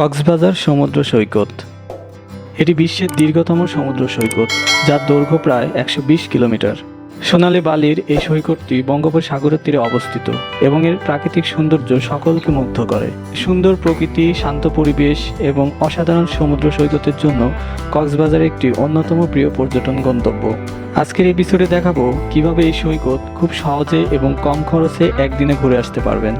কক্সবাজার সমুদ্র সৈকত। এটি বিশ্বের দীর্ঘতম সমুদ্র সৈকত, যার দৈর্ঘ্য প্রায় একশো বিশ কিলোমিটার। সোনালী বালির এই সৈকতটি বঙ্গোপসাগরের তীরে অবস্থিত এবং এর প্রাকৃতিক সৌন্দর্য সকলকে মুগ্ধ করে। সুন্দর প্রকৃতি, শান্ত পরিবেশ এবং অসাধারণ সমুদ্র সৈকতের জন্য কক্সবাজার একটি অন্যতম প্রিয় পর্যটন গন্তব্য। আজকের এপিসোডে দেখাবো কীভাবে এই সৈকত খুব সহজে এবং কম খরচে একদিনে ঘুরে আসতে পারবেন।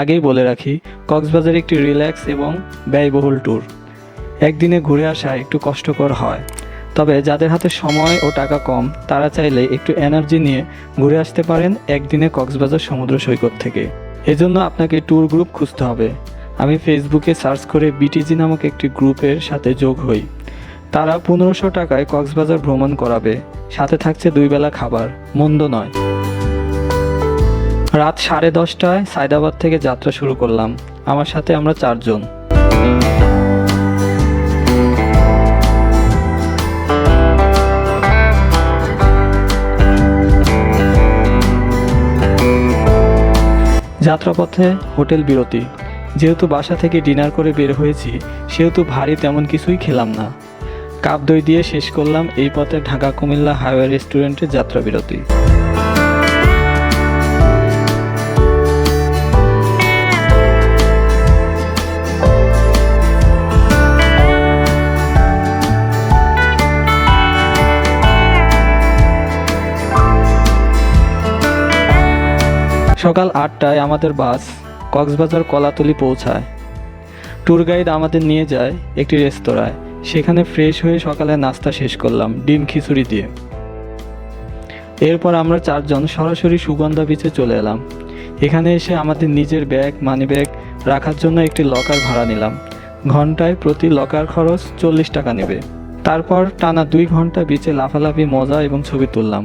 আগেই বলে রাখি, কক্সবাজার একটি রিল্যাক্স এবং ব্যয়বহুল ট্যুর একদিনে ঘুরে আসা একটু কষ্টকর হয়, তবে যাদের হাতে সময় ও টাকা কম, তারা চাইলে একটু এনার্জি নিয়ে ঘুরে আসতে পারেন একদিনে কক্সবাজার সমুদ্র সৈকত থেকে। এজন্য আপনাকে ট্যুর গ্রুপ খুঁজতে হবে। আমি ফেসবুকে সার্চ করে বিটিজি নামক একটি গ্রুপের সাথে যোগ হই। তারা পনেরোশো টাকায় কক্সবাজার ভ্রমণ করাবে। সাথে থাকছে দুই বেলা খাবার, মন্দ নয়। রাত সাড়ে দশটায় সায়দাবাদ থেকে যাত্রা শুরু করলাম। আমার সাথে আমরা চারজন। যাত্রাপথে হোটেল বিরতি। যেহেতু বাসা থেকে ডিনার করে বের হয়েছি, সেহেতু ভারী তেমন কিছুই খেলাম না। কাপ দই দিয়ে শেষ করলাম এই পথে ঢাকা কুমিল্লা হাইওয়ে রেস্টুরেন্টে যাত্রা বিরতি। সকাল আটটায় আমাদের বাস কক্সবাজার কলাতলি পৌঁছায়। ট্যুর গাইড আমাদের নিয়ে যায় একটি রেস্তোরাঁয়। সেখানে ফ্রেশ হয়ে সকালে নাস্তা শেষ করলাম, ডিম খিচুড়ি দিয়ে। এরপর আমরা চারজন সরাসরি সুগন্ধা বিচে চলে এলাম। এখানে এসে আমাদের নিজের ব্যাগ মানি ব্যাগ রাখার জন্য একটি লকার ভাড়া নিলাম। ঘন্টায় প্রতি লকার খরচ চল্লিশ টাকা নেবে। তারপর টানা দুই ঘণ্টা বিচে লাফালাফি, মজা এবং ছবি তুললাম।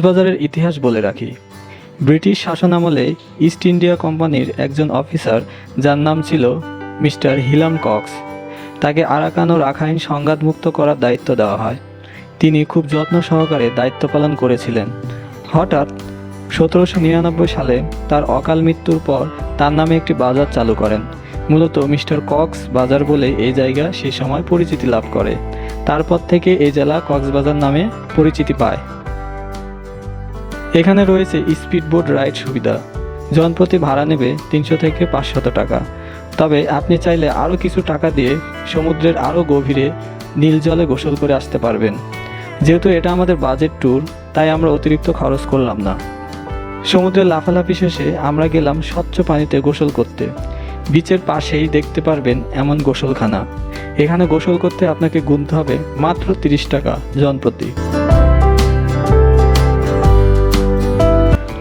কক্সবাজারের ইতিহাস বলে রাখি। ব্রিটিশ শাসনামলে ইস্ট ইন্ডিয়া কোম্পানির একজন অফিসার, যার নাম ছিল মিস্টার হিলাম কক্স, তাকে আরাকান ও রাখাইন সংঘাতমুক্ত করার দায়িত্ব দেওয়া হয়। তিনি খুব যত্ন সহকারে দায়িত্ব পালন করেছিলেন। হঠাৎ সতেরোশো নিরানব্বই সালে তার অকাল মৃত্যুর পর তার নামে একটি বাজার চালু করেন। মূলত মিস্টার কক্স বাজার বলে এই জায়গা সে সময় পরিচিতি লাভ করে। তারপর থেকে এই জেলা কক্সবাজার নামে পরিচিতি পায়। এখানে রয়েছে স্পিডবোট রাইড সুবিধা। জনপ্রতি ভাড়া নেবে তিনশো থেকে পাঁচশত টাকা। তবে আপনি চাইলে আরও কিছু টাকা দিয়ে সমুদ্রের আরও গভীরে নীল জলে গোসল করে আসতে পারবেন। যেহেতু এটা আমাদের বাজেট ট্যুর, তাই আমরা অতিরিক্ত খরচ করলাম না। সমুদ্রে লাফালাফি শেষে আমরা গেলাম স্বচ্ছ পানিতে গোসল করতে। বিচের পাশেই দেখতে পারবেন এমন গোসলখানা। এখানে গোসল করতে আপনাকে গুনতে হবে মাত্র তিরিশ টাকা জনপ্রতি।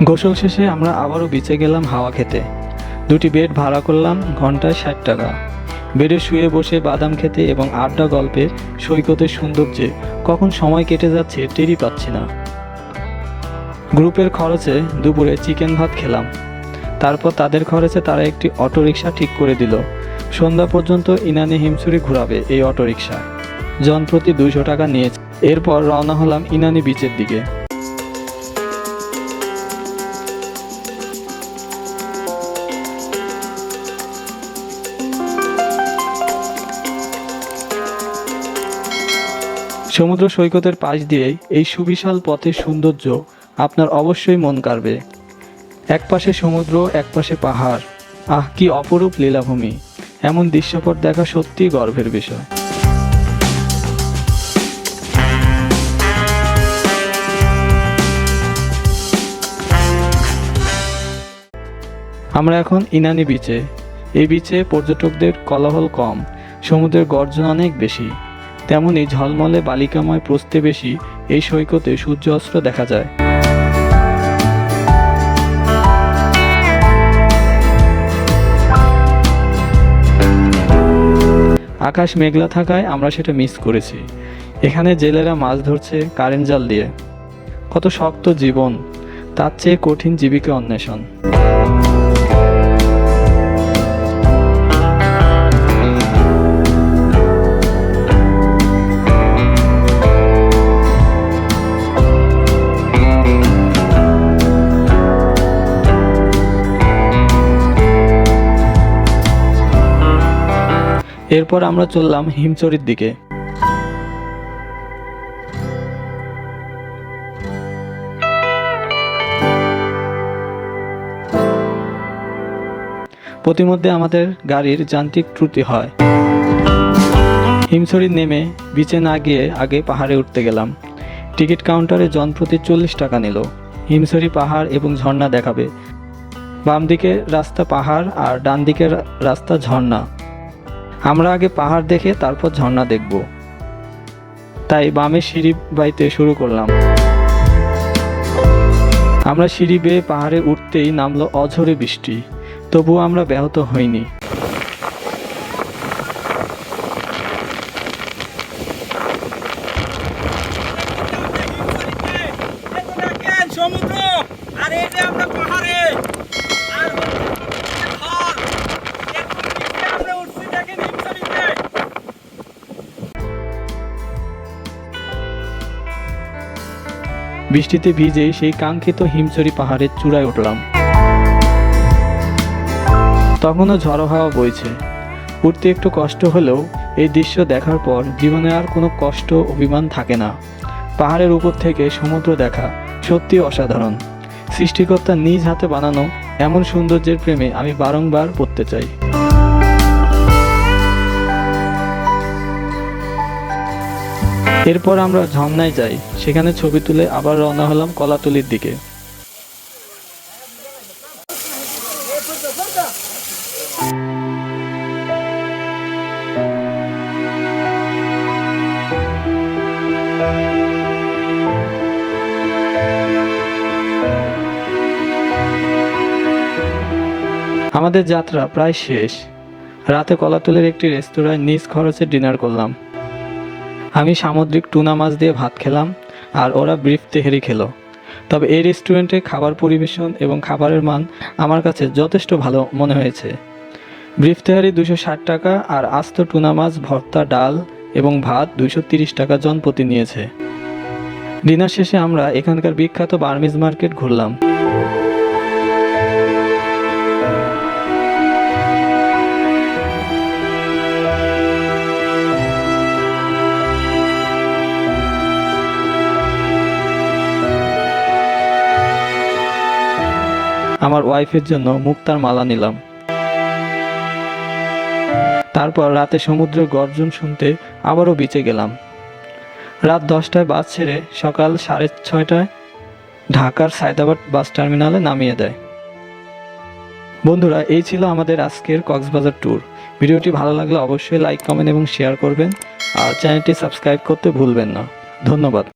গোসল শেষে আমরা আবারও বিচে গেলাম হাওয়া খেতে। দুটি বেড ভাড়া করলাম ঘন্টায় ষাট টাকা। বেডে শুয়ে বসে বাদাম খেতে এবং আড্ডা গল্পে সৈকতের সৌন্দর্যে কখন সময় কেটে যাচ্ছে টেরই পাচ্ছি না। গ্রুপের খরচে দুপুরে চিকেন ভাত খেলাম। তারপর তাদের খরচে তারা একটি অটোরিকশা ঠিক করে দিল। সন্ধ্যা পর্যন্ত ইনানি হিমছড়ি ঘুরাবে এই অটোরিকশায় জনপ্রতি দুইশো টাকা নিয়েছে। এরপর রওনা হলাম ইনানি বিচের দিকে। সমুদ্র সৈকতের পাশ দিয়ে এই সুবিশাল পথের সৌন্দর্য আপনার অবশ্যই মন কাড়বে। এক পাশে সমুদ্র, এক পাশে পাহাড়। আহ, কি অপরূপ লীলাভূমি। এমন দৃশ্যপট দেখা সত্যিই গর্বের বিষয়। আমরা এখন ইনানি বিচে এই বিচে পর্যটকদের কোলাহল কম। সমুদ্রের গর্জন অনেক বেশি। তেমনি ঝলমলে বালিকাময় প্রস্তে বেশি এই সৈকতে সূর্য অস্ত্র দেখা যায়। আকাশ মেঘলা থাকায় আমরা সেটা মিস করেছি। এখানে জেলেরা মাছ ধরছে কারেন্ট জাল দিয়ে। কত শক্ত জীবন, তার চেয়ে কঠিন জীবিকা অন্বেষণ। এরপর আমরা চললাম হিমচরির দিকে। প্রতিমধ্যে আমাদের গাড়ির যান্ত্রিক ত্রুটি হয়। হিমছড়ি নেমে বিচে না গিয়ে আগে পাহাড়ে উঠতে গেলাম। টিকিট কাউন্টারে জনপ্রতি চল্লিশ টাকা নিল। হিমছড়ি পাহাড় এবং ঝর্ণা দেখাবে। বাম দিকে রাস্তা পাহাড় আর ডান দিকের রাস্তা ঝর্ণা। আমরা আগে পাহাড় দেখে তারপর ঝর্ণা দেখব। তাই বামে সিঁড়ি বাইতে শুরু করলাম। আমরা সিঁড়ি বেয়ে পাহাড়ে উঠতেই নামলো অঝরে বৃষ্টি, তবুও আমরা ব্যাহত হইনি। বৃষ্টিতে ভিজেই সেই কাঙ্ক্ষিত হিমচরি পাহাড়ের চূড়ায় উঠলাম। তখনও ঝড়ো হাওয়া বইছে। উঠতে একটু কষ্ট হলেও এই দৃশ্য দেখার পর জীবনে আর কোনো কষ্ট, অভিমান থাকে না। পাহাড়ের উপর থেকে সমুদ্র দেখা সত্যি অসাধারণ। সৃষ্টিকর্তা নিজ হাতে বানানো এমন সৌন্দর্যের প্রেমে আমি বারংবার পড়তে চাই। এরপর আমরা ঝর্ণায় যাই। সেখানে ছবি তুলে আবার রওনা হলাম কলাতলির দিকে। আমাদের যাত্রা প্রায় শেষ। রাতে কলাতলের একটি রেস্তোরাঁয় নিজ খরচে ডিনার করলাম। আমি সামুদ্রিক টুনা মাছ দিয়ে ভাত খেলাম, আর ওরা ব্রিফ তেহেরি খেলো। তবে এই রেস্টুরেন্টে খাবার পরিবেশন এবং খাবারের মান আমার কাছে যথেষ্ট ভালো মনে হয়েছে। ব্রিফ তেহারি দুশো ষাট টাকা, আর আস্ত টুনা মাছ, ভর্তা, ডাল এবং ভাত দুশো তিরিশ টাকা জনপ্রতি নিয়েছে। ডিনার শেষে আমরা এখানকার বিখ্যাত বার্মিজ মার্কেট ঘুরলাম। আমার ওয়াইফের জন্য মুক্তার মালা নিলাম। তারপর রাতে সমুদ্রের গর্জন শুনতে আবারও বিচে গেলাম। রাত দশটায় বাস ছেড়ে সকাল সাড়ে ছয়টায় ঢাকার সায়দাবাদ বাস টার্মিনালে নামিয়ে দেয়। বন্ধুরা, এই ছিল আমাদের আজকের কক্সবাজার ট্যুর। ভিডিওটি ভালো লাগলে অবশ্যই লাইক, কমেন্ট এবং শেয়ার করবেন। আর চ্যানেলটি সাবস্ক্রাইব করতে ভুলবেন না। ধন্যবাদ।